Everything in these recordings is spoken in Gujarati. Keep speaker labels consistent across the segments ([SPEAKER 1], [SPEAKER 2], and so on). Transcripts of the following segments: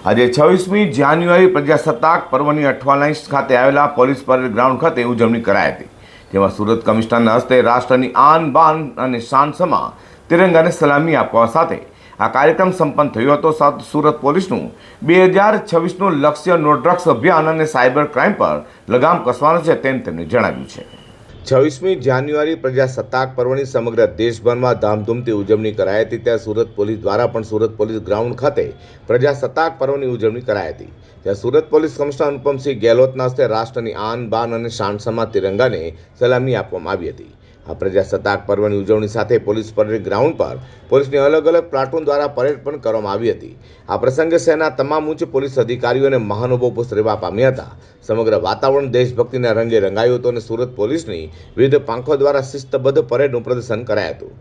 [SPEAKER 1] આજે છવ્વીસમી જાન્યુઆરી પ્રજાસત્તાક પર્વની અઠવાલાઈન્સ ખાતે આવેલા પોલીસ પરેડ ગ્રાઉન્ડ ખાતે ઉજવણી કરાઈ હતી. જેમાં સુરત કમિશનરના હસ્તે રાષ્ટ્રની આન બાન અને શાન સમા તિરંગાને સલામી આપવા સાથે આ કાર્યક્રમ સંપન્ન થયો હતો. સાથે સુરત પોલીસનું બે હજાર છવ્વીસનું લક્ષ્ય નો ડ્રગ્સ અભિયાન અને સાયબર ક્રાઇમ પર લગામ કસવાનું છે તેમ તેમણે જણાવ્યું છે. છવ્વીસમી જાન્યુઆરી પ્રજાસત્તાક પર્વની સમગ્ર દેશભરમાં ધામધૂમથી ઉજવણી કરાઈ હતી. ત્યાં સુરત પોલીસ દ્વારા પણ સુરત પોલીસ ગ્રાઉન્ડ ખાતે પ્રજાસત્તાક પર્વની ઉજવણી કરાઈ હતી. ત્યાં સુરત પોલીસ કમિશનર અનુપમસિંહ ગેહલોતના હસ્તે રાષ્ટ્રની આન બાન અને શાનસમા તિરંગાને સલામી આપવામાં આવી હતી. આ પ્રજાસત્તાક પર્વની ઉજવણી સાથે પોલીસ પરેડ ગ્રાઉન્ડ પર પોલીસની અલગ અલગ પ્લાટૂન દ્વારા પરેડ પણ કરવામાં આવી હતી. આ પ્રસંગે શહેરના તમામ ઉચ્ચ પોલીસ અધિકારીઓ અને મહાનુભાવો ઉપસ્થિત પામ્યા હતા. સમગ્ર વાતાવરણ દેશભક્તિના રંગે રંગાયું હતું અને સુરત પોલીસની વિવિધ પાંખો દ્વારા શિસ્તબદ્ધ પરેડનું પ્રદર્શન કરાયું હતું.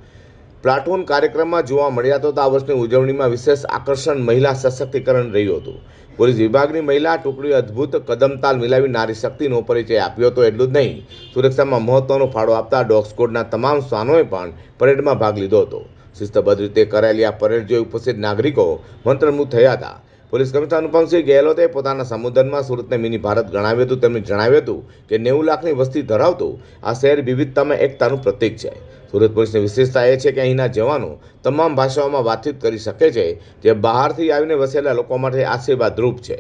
[SPEAKER 1] પ્લાટૂન કાર્યક્રમમાં જોવા મળ્યા તો આ વર્ષની ઉજવણીમાં વિશેષ આકર્ષણ મહિલા સશક્તિકરણ રહ્યું હતું. પોલીસ વિભાગની મહિલા ટુકડીએ અદ્ભુત કદમતાલ મિલાવી નારી શક્તિનો પરિચય આપ્યો હતો એટલું જ નહીં. સુરક્ષામાં મહત્વનો ફાળો આપતા ડોગ સ્કોડના તમામ શ્વાનોએ પણ પરેડમાં ભાગ લીધો હતો. શિસ્તબદ્ધ રીતે કરાયેલી આ પરેડ જોઈ ઉપસ્થિત નાગરિકો મંત્રમુગ્ધ થયા હતા. પોલીસ કમિશનર અનુપમસિંહ ગેહલોતે પોતાના સંબોધનમાં સુરતને મિની ભારત ગણાવ્યું હતું. તેમણે જણાવ્યું હતું કે નેવું લાખની વસ્તી ધરાવતું આ શહેર વિવિધતામાં એકતાનું પ્રતીક છે. સુરત પોલીસની વિશેષતા એ છે કે અહીંના જવાનો તમામ ભાષાઓમાં વાતચીત કરી શકે છે, જે બહારથી આવીને વસેલા લોકો માટે આશીર્વાદરૂપ છે.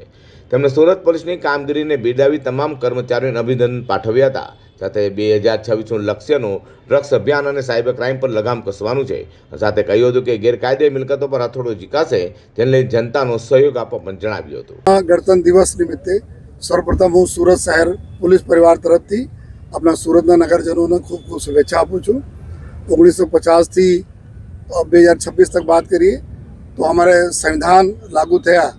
[SPEAKER 1] તેમણે સુરત પોલીસની કામગીરીને બિરદાવી તમામ કર્મચારીઓને અભિનંદન પાઠવ્યા હતા. સાથે બે હજાર છવ્વીસનું લક્ષ્યનું ડ્રગ્સ અભિયાન અને સાયબર ક્રાઇમ પર લગામ કસવાનું છે. સાથે કહ્યું હતું કે ગેરકાયદે મિલકતો પર હથોડો ઝીકાશે તેને લઈ જનતાનો સહયોગ આપવા પણ જણાવ્યું હતું.
[SPEAKER 2] ગણતંત્ર દિવસ નિમિત્તે સૌપ્રથમ હું સુરત શહેર પોલીસ પરિવાર તરફથી આપણા સુરતના નગરજનોને ખૂબ ખૂબ શુભેચ્છા આપું છું. ઓગણીસો પચાસથી બે હજાર છવ્વીસ તક વાત કરીએ, તો અમારે સંવિધાન લાગુ થયા.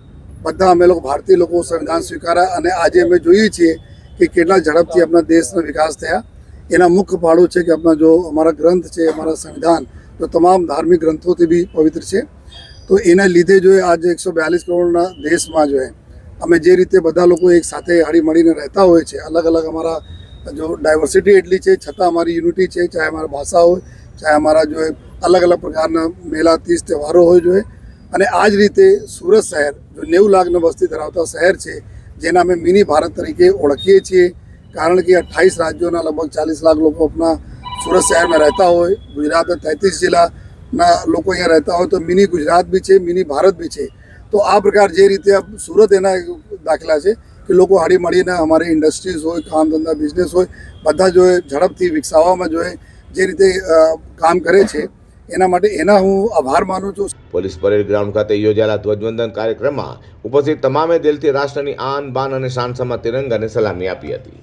[SPEAKER 2] બધા અમે લોકો ભારતીય લોકો સંવિધાન સ્વીકાર્યા અને આજે અમે જોઈએ છીએ કે કેટલા ઝડપથી આપણા દેશનો વિકાસ થયા. એના મુખ્ય ફાળો છે કે આપણા જો અમારા ગ્રંથ છે, અમારા સંવિધાન, તો તમામ ધાર્મિક ગ્રંથોથી બી પવિત્ર છે. તો એના લીધે જો આજે એકસો બ્યાલીસ કરોડના દેશમાં જો અમે જે રીતે બધા લોકો એક સાથે હળીમળીને રહેતા હોય છે અલગ અલગ અમારા જો ડાયવર્સિટી એટલી છે, છતાં અમારી યુનિટી છે, ચાહે અમારા ભાષા હોય, ચાહે અમારા જો અલગ અલગ પ્રકારના મેળા તીજ તહેવારો હોય જોઈએ અને આ જ રીતે સુરત શહેર, જો નેવું લાખની વસ્તી ધરાવતા શહેર છે, જેના અમે મિની ભારત તરીકે ઓળખીએ છીએ, કારણ કે અઠ્ઠાવીસ રાજ્યોના લગભગ ચાલીસ લાખ લોકો આપણા સુરત શહેરમાં રહેતા હોય, ગુજરાતના તેત્રીસ જિલ્લાના લોકો અહીંયા રહેતા હોય, તો મિની ગુજરાત બી છે, મિની ભારત બી છે. તો આ પ્રકાર જે રીતે સુરત એના દાખલા છે કે લોકો હાડી મળીને અમારી ઇન્ડસ્ટ્રીઝ હોય કામ ધંધા બિઝનેસ હોય, બધા જો એ ઝડપથી વિકસાવવામાં જોઈએ જે રીતે કામ કરે છે, એના માટે એના હું આભાર માનું છું.
[SPEAKER 1] પોલીસ પરેડ ગ્રાઉન્ડ ખાતે યોજાયેલા ધ્વજવંદન કાર્યક્રમમાં ઉપસ્થિત તમામે દિલથી રાષ્ટ્રની આન બાન અને શાન સમા તિરંગાને સલામી આપી હતી.